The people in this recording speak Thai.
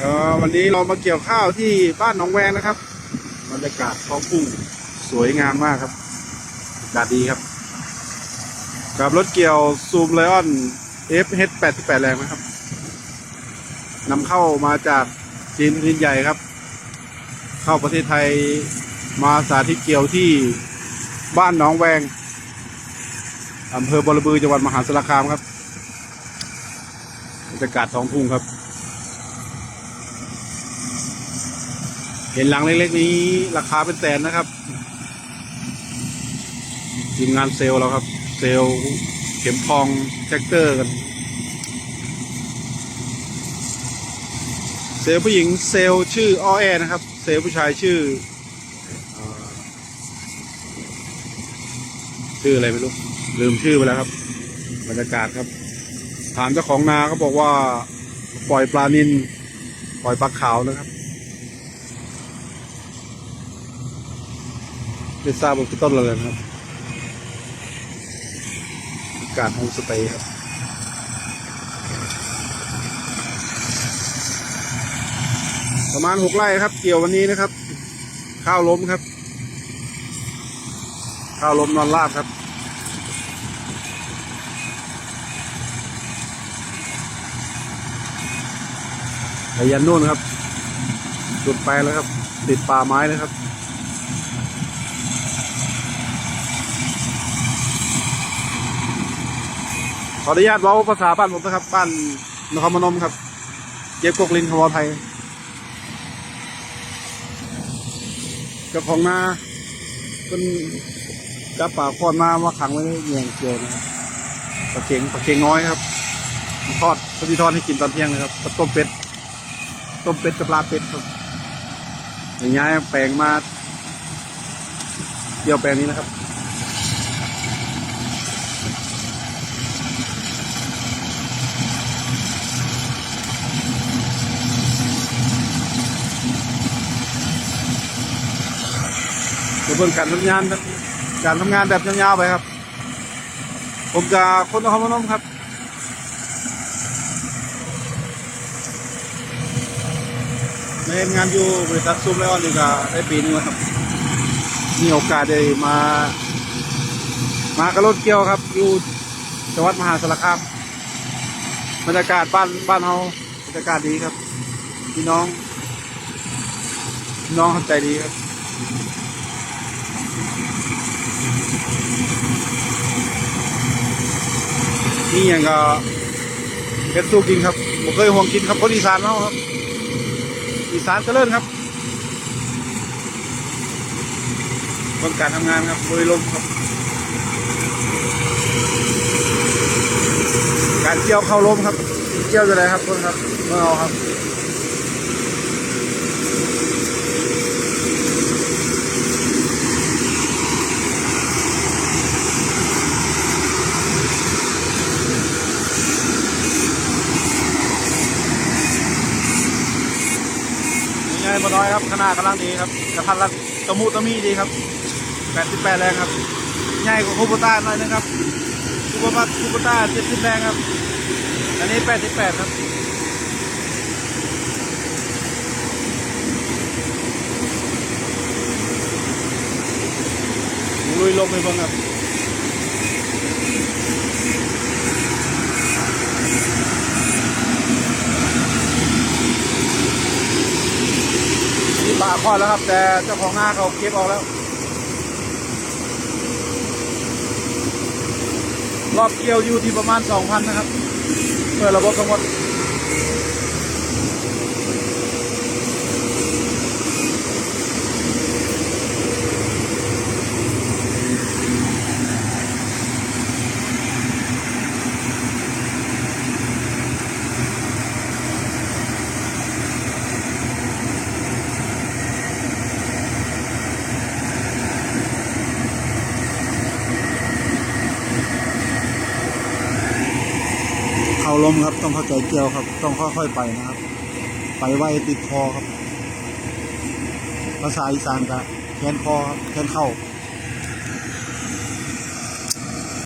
เออวันนี้เรามาเกี่ยวข้าวที่บ้านหนองแวงนะครับบรรยากาศท้องทุ่งสวยงามมากครับอากาศดีครับ กับรถเกี่ยวซูมไลออน FH 88 แรงนะครับนำเข้ามาจากจีนแผ่นดินใหญ่ครับ เข้าประเทศไทยมาสาธิตเกี่ยวที่บ้านหนองแวงอำเภอบรบือจังหวัดมหาสารคามครับบรรยากาศท้องทุ่งครับ เห็นหลังเล็กๆนี้ ราคาเป็นแสนนะครับทีมงานเซลล์เราครับ เซลเข็มทองแท็กเตอร์กัน เซลผู้หญิงเซลชื่ออ้อแอนะครับ เซลผู้ชายชื่อเอ่อ ชื่ออะไรไม่รู้ ลืมชื่อไปแล้วครับ บรรยากาศครับ ถามเจ้าของนาเขาบอกว่า ปล่อยปลานินปล่อยปลาขาวนะครับ ไม่ทราบว่าคือต้นอะไรนะครับกาศโฮมสเตย์ครับประมาณหกไร่ครับ เกี่ยววันนี้นะครับ ข้าวล้มครับ ข้าวล้มนอนราบครับไปยันนู่นครับจุดไปแล้วครับ ติดป่าไม้เลยครับ ขออนุญาตเว้าภาษาบ้านผมนะครับ บ้านนครพนมครับ เก็บกกลินขวไทยเจ้าของนาเป็นจับป่าคอนมามาขังไว้ในเงียงเกลียวนะครับปลาเค็งปลาเค็งน้อยครับทอดพอดีทอดให้กินตอนเที่ยงนะครับต้มเป็ดต้มเป็ดกับปลาเป็ดครับอย่างเงี้ยแปลงมาเกี่ยวแปลงนี้นะครับ ดี๋ยวเพิ่งการทำงานการทำงานแบบยาวๆไปครับ ผมจะคนนครพนมครับในงานอยู่บริษัทซูมไลออนนี่ก็ได้ปีนึงแล้วครับ มีโอกาสได้มา มากระรถเกี่ยวครับ อยู่จังหวัดมหาสารคามบรรยากาศบ้านบ้านเฮาบรรยากาศดีครับ พี่น้อง น้องเข้าใจดีครับ นี่อย่างก็เป็นสู้กินครับผมเคยห่วงกินครับคนอีสานเนาะครับ อีสานเจริญครับบนการทำงานครับโดยลมครับ การเกี่ยวเข้าลมครับ เกี่ยวจะไรครับคนครับเมื่อเอาครับ ง่ายมาน้อยครับขนาดกำลังดีครับกระทันรัดตะมุตะมีดีครับ88แรงครับง่ายกว่าคูปต้าหน่อยนะครับคูปต้าคูปต้า70แรงครับ อันนี้ 88 ครับลุยลงไปบ้างครับ ปลาคลอดแล้วครับ แต่เจ้าของหน้าเขาเก็บออกแล้ว รอบเกลียวอยู่ที่ประมาณสองพันนะครับ เปิดระบบทั้งหมด เขาลมครับ ต้องเข้าใจเกี่ยวครับ ต้องค่อยๆไปนะครับ ไปไว้ติดคอครับ ภาษาอีสานกะแขนคอครับแขนเข้า